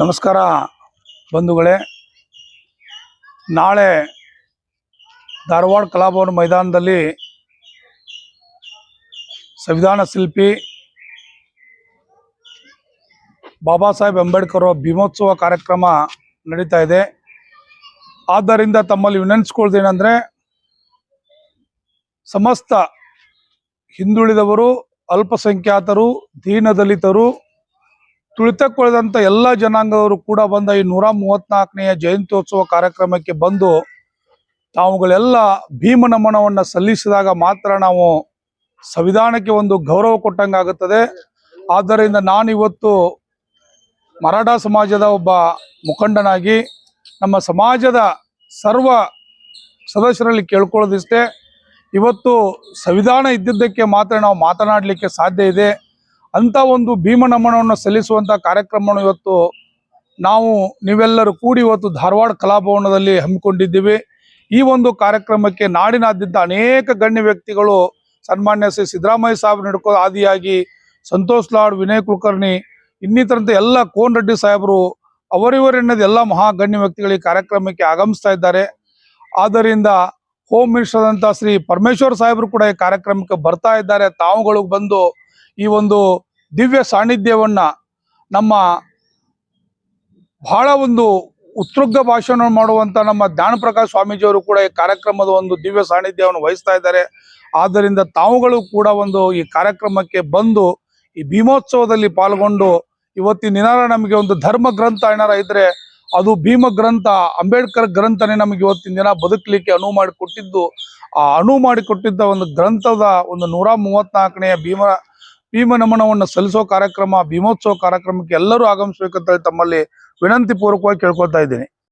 ನಮಸ್ಕಾರ ಬಂಧುಗಳೇ. ನಾಳೆ ಧಾರವಾಡ ಕಲಾಭವನ ಮೈದಾನದಲ್ಲಿ ಸಂವಿಧಾನ ಶಿಲ್ಪಿ ಬಾಬಾ ಸಾಹೇಬ್ ಅಂಬೇಡ್ಕರ್ ಭೀಮೋತ್ಸವ ಕಾರ್ಯಕ್ರಮ ನಡೀತಾ ಇದೆ. ಆದ್ದರಿಂದ ತಮ್ಮಲ್ಲಿ ವಿನಂತಿಸ್ಕೊಳ್ತೇನೆಂದರೆ ಸಮಸ್ತ ಹಿಂದುಳಿದವರು, ಅಲ್ಪಸಂಖ್ಯಾತರು, ದೀನದಲಿತರು ತುಳಿತಕ್ಕೊಳೆದಂಥ ಎಲ್ಲ ಜನಾಂಗದವರು ಕೂಡ ಬಂದ ಈ ನೂರ ಮೂವತ್ನಾಲ್ಕನೆಯ ಜಯಂತ್ಯೋತ್ಸವ ಕಾರ್ಯಕ್ರಮಕ್ಕೆ ಬಂದು ತಾವುಗಳೆಲ್ಲ ಭೀಮ ನಮನವನ್ನು ಸಲ್ಲಿಸಿದಾಗ ಮಾತ್ರ ನಾವು ಸಂವಿಧಾನಕ್ಕೆ ಒಂದು ಗೌರವ ಕೊಟ್ಟಂಗಾಗುತ್ತದೆ. ಆದ್ದರಿಂದ ನಾನಿವತ್ತು ಮರಾಠ ಸಮಾಜದ ಒಬ್ಬ ಮುಖಂಡನಾಗಿ ನಮ್ಮ ಸಮಾಜದ ಸರ್ವ ಸದಸ್ಯರಲ್ಲಿ ಕೇಳ್ಕೊಳ್ಳೋದಿಷ್ಟೇ. ಇವತ್ತು ಸಂವಿಧಾನ ಇದ್ದಿದ್ದಕ್ಕೆ ಮಾತ್ರ ನಾವು ಮಾತನಾಡಲಿಕ್ಕೆ ಸಾಧ್ಯ ಇದೆ. ಅಂತ ಒಂದು ಭೀಮ ನಮನವನ್ನು ಸಲ್ಲಿಸುವಂತ ಕಾರ್ಯಕ್ರಮವನ್ನು ಇವತ್ತು ನಾವು ನೀವೆಲ್ಲರೂ ಕೂಡಿ ಇವತ್ತು ಧಾರವಾಡ ಕಲಾಭವನದಲ್ಲಿ ಹಮ್ಮಿಕೊಂಡಿದ್ದೀವಿ. ಈ ಒಂದು ಕಾರ್ಯಕ್ರಮಕ್ಕೆ ನಾಡಿನಾದ್ಯಂತ ಅನೇಕ ಗಣ್ಯ ವ್ಯಕ್ತಿಗಳು ಸನ್ಮಾನ್ಯ ಶ್ರೀ ಸಿದ್ದರಾಮಯ್ಯ ಸಾಹೇಬ್ ನಡ್ಕೋ ಆದಿಯಾಗಿ ಸಂತೋಷ್ ಲಾಡ್, ವಿನಯ್ ಕುಲಕರ್ಣಿ, ಇನ್ನಿತರಂತೆ ಎಲ್ಲ ಕೋನ್ ರೆಡ್ಡಿ ಸಾಹೇಬರು ಅವರಿವರೆನ್ನದ ಎಲ್ಲ ಮಹಾ ಗಣ್ಯ ವ್ಯಕ್ತಿಗಳು ಈ ಕಾರ್ಯಕ್ರಮಕ್ಕೆ ಆಗಮಿಸ್ತಾ ಇದ್ದಾರೆ. ಆದ್ದರಿಂದ ಹೋಮ್ ಮಿನಿಸ್ಟರ್ ಅಂತ ಶ್ರೀ ಪರಮೇಶ್ವರ್ ಸಾಹೇಬರು ಕೂಡ ಈ ಕಾರ್ಯಕ್ರಮಕ್ಕೆ ಬರ್ತಾ ಇದ್ದಾರೆ. ತಾವುಗಳಿಗೆ ಬಂದು ಈ ಒಂದು ದಿವ್ಯ ಸಾನ್ನಿಧ್ಯವನ್ನ ನಮ್ಮ ಬಹಳ ಒಂದು ಉತ್ಸೃಗ ಭಾಷಣ ಮಾಡುವಂತ ನಮ್ಮ ಜ್ಞಾನಪ್ರಕಾಶ್ ಸ್ವಾಮೀಜಿಯವರು ಕೂಡ ಈ ಕಾರ್ಯಕ್ರಮದ ಒಂದು ದಿವ್ಯ ಸಾನ್ನಿಧ್ಯವನ್ನು ವಹಿಸ್ತಾ ಇದ್ದಾರೆ. ಆದ್ದರಿಂದ ತಾವುಗಳು ಕೂಡ ಒಂದು ಈ ಕಾರ್ಯಕ್ರಮಕ್ಕೆ ಬಂದು ಈ ಭೀಮೋತ್ಸವದಲ್ಲಿ ಪಾಲ್ಗೊಂಡು ಇವತ್ತಿನ ದಿನಾರ ನಮಗೆ ಒಂದು ಧರ್ಮ ಗ್ರಂಥ ಏನಾರ ಇದ್ರೆ ಅದು ಭೀಮ ಗ್ರಂಥ, ಅಂಬೇಡ್ಕರ್ ಗ್ರಂಥನೇ ನಮಗೆ ಇವತ್ತಿನ ದಿನ ಬದುಕಲಿಕ್ಕೆ ಅನುವು ಮಾಡಿಕೊಟ್ಟಿದ್ದು. ಆ ಅನುವು ಮಾಡಿಕೊಟ್ಟಿದ್ದ ಒಂದು ಗ್ರಂಥದ ಒಂದು ನೂರ ಮೂವತ್ನಾಲ್ಕನೆಯ ಭೀಮ ಭೀಮ ನಮನವನ್ನು ಸಲ್ಲಿಸೋ ಕಾರ್ಯಕ್ರಮ ಭೀಮೋತ್ಸವ ಕಾರ್ಯಕ್ರಮಕ್ಕೆ ಎಲ್ಲರೂ ಆಗಮಿಸಬೇಕಂತ ತಮ್ಮಲ್ಲಿ ವಿನಂತಿ ಪೂರ್ವಕವಾಗಿ ಕೇಳ್ಕೊಳ್ತಾ ಇದ್ದೀನಿ.